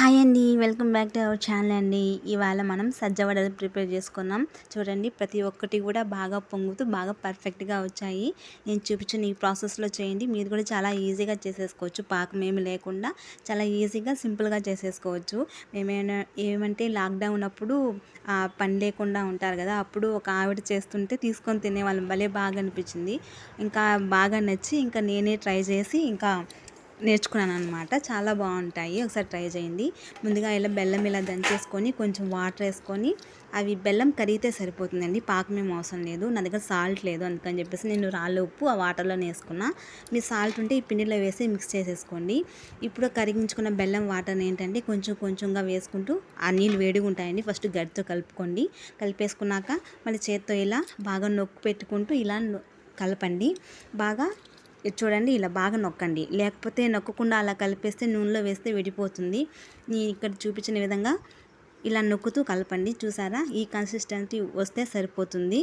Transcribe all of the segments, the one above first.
Hi అండి welcome back to our channel అండి. ఇవాళ మనం సజ్జ వడలు ప్రిపేర్ చేసుకున్నాం చూడండి ప్రతి ఒక్కటి కూడా బాగా పొంగుతూ బాగా పర్ఫెక్ట్గా వచ్చాయి. నేను చూపించిన ఈ ప్రాసెస్లో చేయండి. మీరు కూడా చాలా ఈజీగా చేసేసుకోవచ్చు. పాకం ఏమి లేకుండా చాలా ఈజీగా సింపుల్గా చేసేసుకోవచ్చు. మేమైనా ఏమంటే లాక్డౌన్ అప్పుడు పని లేకుండా ఉంటారు కదా అప్పుడు ఒక ఆవిడ చేస్తుంటే తీసుకొని తినేవాళ్ళం. భలే బాగా అనిపించింది. ఇంకా బాగా నచ్చి ఇంకా నేనే ట్రై చేసి ఇంకా నేర్చుకున్నాను అనమాట చాలా బాగుంటాయి. ఒకసారి ట్రై చేయండి. ముందుగా ఇలా బెల్లం ఇలా దంచేసుకొని కొంచెం వాటర్ వేసుకొని అవి బెల్లం కరిగితే సరిపోతుందండి. పాకం ఏం అవసరం లేదు. నా దగ్గర సాల్ట్ లేదు అందుకని చెప్పేసి నేను రాళ్ళ ఉప్పు ఆ వాటర్లో వేసుకున్నా. మీ సాల్ట్ ఉంటే ఈ పిండిలో వేసి మిక్స్ చేసేసుకోండి. ఇప్పుడు కరిగించుకున్న బెల్లం వాటర్ని ఏంటంటే కొంచెం కొంచెంగా వేసుకుంటూ ఆ నీళ్ళు వేడిగా ఉంటాయండి. ఫస్ట్ గడితో కలుపుకోండి. కలిపేసుకున్నాక మళ్ళీ చేత్తో ఇలా బాగా నొక్కు పెట్టుకుంటూ ఇలా కలపండి. బాగా ఇది చూడండి ఇలా బాగా నొక్కండి. లేకపోతే నొక్కకుండా అలా కలిపేస్తే నూనెలో వేస్తే విడిపోతుంది. నేను ఇక్కడ చూపించిన విధంగా ఇలా నొక్కుతూ కలపండి. చూసారా? ఈ కన్సిస్టెన్సీ వస్తే సరిపోతుంది.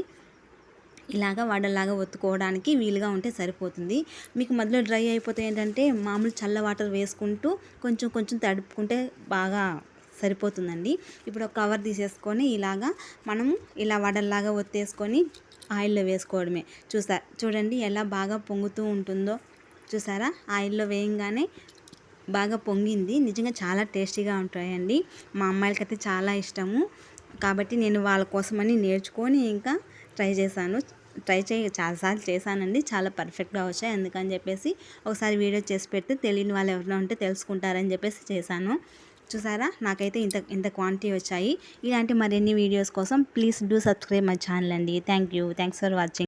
ఇలాగా వాడలాగా ఒత్తుకోవడానికి వీలుగా ఉంటే సరిపోతుంది. మీకు మధ్యలో డ్రై అయిపోతే ఏంటంటే మామూలు చల్ల వాటర్ వేసుకుంటూ కొంచెం కొంచెం తడుపుకుంటే బాగా సరిపోతుందండి. ఇప్పుడు ఒక కవర్ తీసేసుకొని ఇలాగా మనము ఇలా వడల్లాగా ఒత్తేసుకొని ఆయిల్లో వేసుకోవడమే. చూసా చూడండి ఎలా బాగా పొంగుతూ ఉంటుందో. చూసారా? ఆయిల్లో వేయంగానే బాగా పొంగింది. నిజంగా చాలా టేస్టీగా ఉంటాయండి. మా అమ్మాయిలకైతే చాలా ఇష్టము. కాబట్టి నేను వాళ్ళ కోసమని నేర్చుకొని ఇంకా ట్రై చేశాను. ట్రై చేయ చాలాసార్లు చేశానండి. చాలా పర్ఫెక్ట్గా వచ్చాయి. అందుకని చెప్పేసి ఒకసారి వీడియో చేసి పెడితే తెలియని వాళ్ళు ఎవరైనా ఉంటే తెలుసుకుంటారని చెప్పేసి చేశాను. చూసారా? నాకైతే ఇంత ఇంత క్వాంటిటీ వచ్చాయి. ఇలాంటి మరిన్ని వీడియోస్ కోసం please do subscribe my channel అండి. Thank you thanks for watching